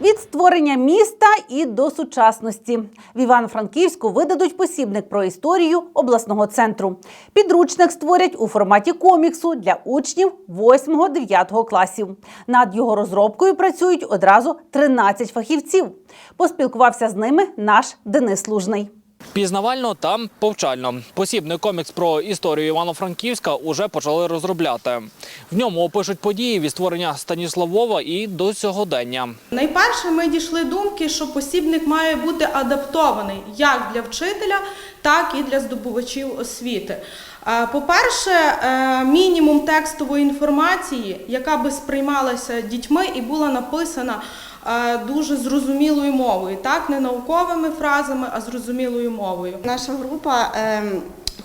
Від створення міста і до сучасності в Івано-Франківську видадуть посібник про історію обласного центру. Підручник створять у форматі коміксу для учнів 8-9 класів. Над його розробкою працюють одразу 13 фахівців. Поспілкувався з ними наш Денис Лужний. Пізнавально та повчально. Посібний комікс про історію Івано-Франківська уже почали розробляти. В ньому опишуть події від створення Станіславова і до сьогодення. Найперше ми дійшли думки, що посібник має бути адаптований як для вчителя, так і для здобувачів освіти. Е, По-перше, е, мінімум текстової інформації, яка би сприймалася дітьми і була написана е, дуже зрозумілою мовою, так не науковими фразами, а зрозумілою мовою. Наша група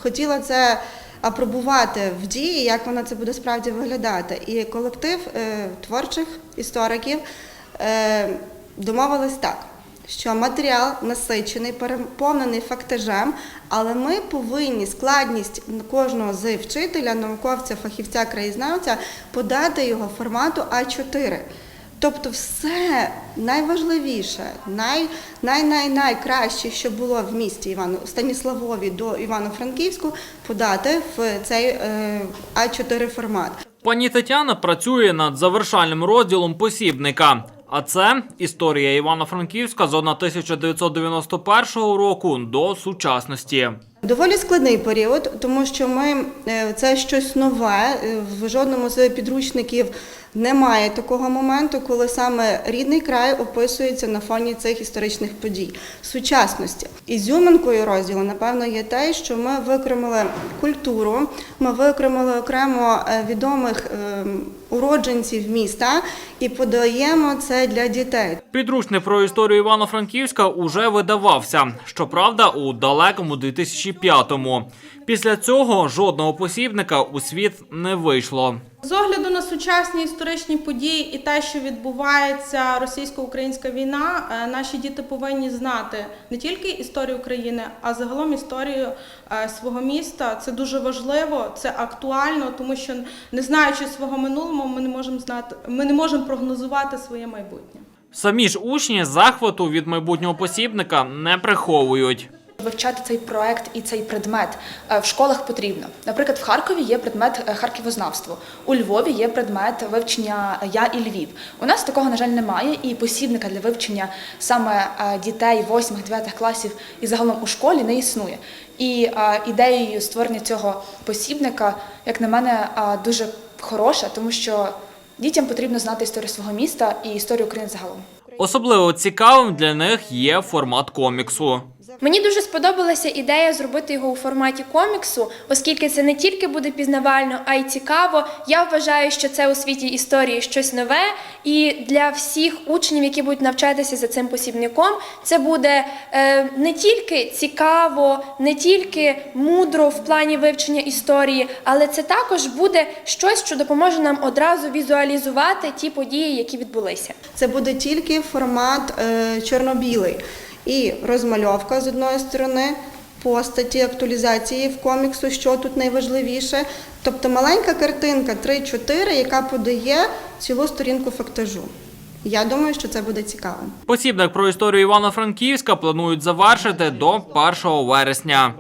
хотіла це апробувати в дії, як воно це буде справді виглядати. І колектив е, творчих істориків е, домовились так. Що матеріал насичений, переповнений фактажем, але ми повинні складність кожного з вчителя, науковця, фахівця, краєзнавця подати його формату А4. Тобто все найважливіше, най, най, най, найкраще, що було в місті Івано Станіславові до Івано-Франківську, подати в цей е, А4 формат. Пані Тетяна працює над завершальним розділом посібника. А це історія Івано-Франківська з 1991 року до сучасності. Доволі складний період, тому що ми е, це щось нове. е, В жодному з підручників немає такого моменту, коли саме рідний край описується на фоні цих історичних подій. Сучасності ізюминкою розділу, напевно, є те, що ми викремили культуру, ми викремили окремо е, відомих уродженців міста і подаємо це для дітей. Підручник про історію Івано-Франківська уже видавався. Щоправда, у далекому 2005-му. Після цього жодного посібника у світ не вийшло. З огляду на сучасні історичні події і те, що відбувається російсько-українська війна, е, наші діти повинні знати не тільки історію України, а загалом історію е, свого міста. Це дуже важливо, це актуально, тому що не знаючи свого минулого, ми не можемо знати, ми не можемо прогнозувати своє майбутнє. Самі ж учні захвату від майбутнього посібника не приховують. Вивчати цей проект і цей предмет е, в школах потрібно. Наприклад, в Харкові є предмет е, харківознавство, у Львові є предмет вивчення Я і Львів. У нас такого, на жаль, немає, і посібника для вивчення саме е, дітей 8-9 класів і загалом у школі не існує. І ідеєю створення цього посібника, як на мене, дуже хороша, тому що дітям потрібно знати історію свого міста і історію України загалом. Особливо цікавим для них є формат коміксу. Мені дуже сподобалася ідея зробити його у форматі коміксу, оскільки це не тільки буде пізнавально, а й цікаво. Я вважаю, що це у світі історії щось нове, і для всіх учнів, які будуть навчатися за цим посібником, це буде е, не тільки цікаво, не тільки мудро в плані вивчення історії, але це також буде щось, що допоможе нам одразу візуалізувати ті події, які відбулися. Це буде тільки формат е, чорно-білий і розмальовка з одної сторони, постаті, актуалізації в коміксу, що тут найважливіше. Тобто маленька картинка 3-4, яка подає цілу сторінку фактажу. Я думаю, що це буде цікаво. Посібник про історію Івано-Франківська планують завершити до 1 вересня.